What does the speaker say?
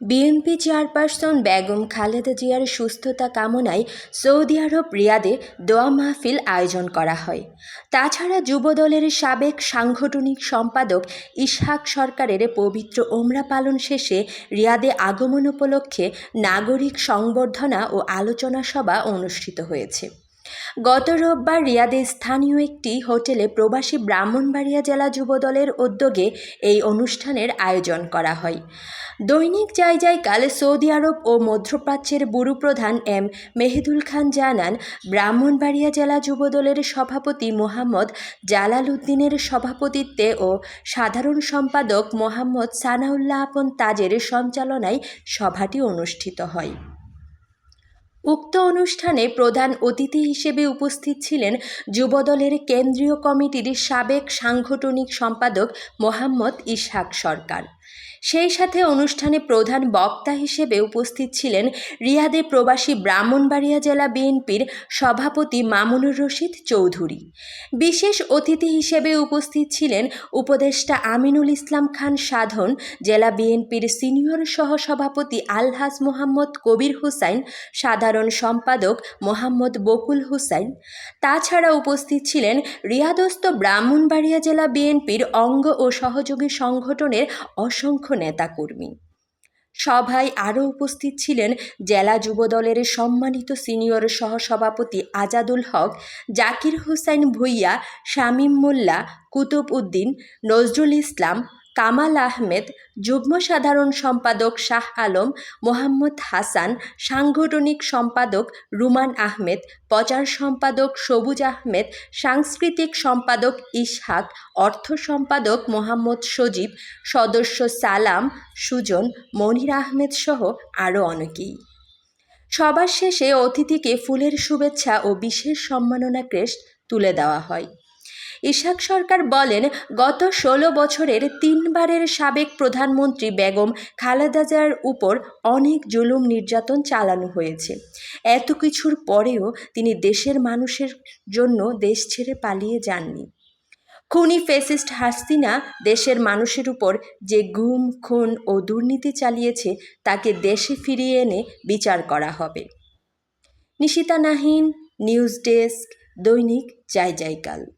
BNP chairperson Begum Khaleda জিয়ার সুস্থতা কামনায় সৌদি আরব রিয়াদে দোয়া মাহফিল আয়োজন করা হয়। তাছাড়া যুবদলের সাবেক সাংগঠনিক সম্পাদক ইসহাক সরকারের পবিত্র ওমরা পালন শেষে রিয়াদে আগমন উপলক্ষে নাগরিক সংবর্ধনা ও আলোচনা সভা অনুষ্ঠিত হয়েছে। গত রোববার রিয়াদের স্থানীয় একটি হোটেলে প্রবাসী ব্রাহ্মণবাড়িয়া জেলা যুবদলের উদ্যোগে এই অনুষ্ঠানের আয়োজন করা হয়। দৈনিক যায় যায় কালে সৌদি আরব ও মধ্যপ্রাচ্যের বুরু প্রধান এম মেহেদুল খান জানান, ব্রাহ্মণবাড়িয়া জেলা যুবদলের সভাপতি মোহাম্মদ জালাল উদ্দিনের সভাপতিত্বে ও সাধারণ সম্পাদক মোহাম্মদ সানাউল্লাহ আপন তাজের সঞ্চালনায় সভাটি অনুষ্ঠিত হয়। উক্ত অনুষ্ঠানে প্রধান অতিথি হিসেবে উপস্থিত ছিলেন যুবদলের কেন্দ্রীয় কমিটির সাবেক সাংগঠনিক সম্পাদক মোহাম্মদ ইসহাক সরকার। সেই সাথে অনুষ্ঠানে প্রধান বক্তা হিসেবে উপস্থিত ছিলেন রিয়াদে প্রবাসী ব্রাহ্মণবাড়িয়া জেলা বিএনপির সভাপতি মামুনুর রশিদ চৌধুরী। বিশেষ অতিথি হিসেবে উপস্থিত ছিলেন উপদেষ্টা আমিনুল ইসলাম খান সাধন, জেলা বিএনপির সিনিয়র সহসভাপতি আলহাজ মোহাম্মদ কবির হুসাইন, সাধারণ সম্পাদক মোহাম্মদ বকুল হুসাইন। তাছাড়া উপস্থিত ছিলেন রিয়াদস্থ ব্রাহ্মণবাড়িয়া জেলা বিএনপির অঙ্গ ও সহযোগী সংগঠনের অসংখ্য নেতাকর্মী। সভায় আরও উপস্থিত ছিলেন জেলা যুবদলের সম্মানিত সিনিয়র সহসভাপতি আজাদুল হক, জাকির হুসাইন ভুইয়া, শামীম মোল্লা কুতুব উদ্দিন নজরুল ইসলাম কামাল আহমেদ, যুগ্ম সাধারণ সম্পাদক শাহ আলম, মোহাম্মদ হাসান, সাংগঠনিক সম্পাদক রুমান আহমেদ, প্রচার সম্পাদক সবুজ আহমেদ, সাংস্কৃতিক সম্পাদক ইসহাক, অর্থ সম্পাদক মোহাম্মদ সজীব, সদস্য সালাম, সুজন, মনির আহমেদ সহ আরও অনেকেই। সবার শেষে অতিথিকে ফুলের শুভেচ্ছা ও বিশেষ সম্মাননা ক্রেস্ট তুলে দেওয়া হয়। ইশাক সরকার বলেন, গত ষোলো বছরের তিনবারের সাবেক প্রধানমন্ত্রী বেগম খালেদা জিয়ার উপর অনেক জুলুম নির্যাতন চালানো হয়েছে। এত কিছুর পরেও তিনি দেশের মানুষের জন্য দেশ ছেড়ে পালিয়ে যাননি। খুনি ফেসিস্ট হাসিনা দেশের মানুষের উপর যে গুম, খুন ও দুর্নীতি চালিয়েছে, তাকে দেশে ফিরিয়ে এনে বিচার করা হবে। নিশিতা নাহিন, নিউজ ডেস্ক, দৈনিক জয় জয়কাল।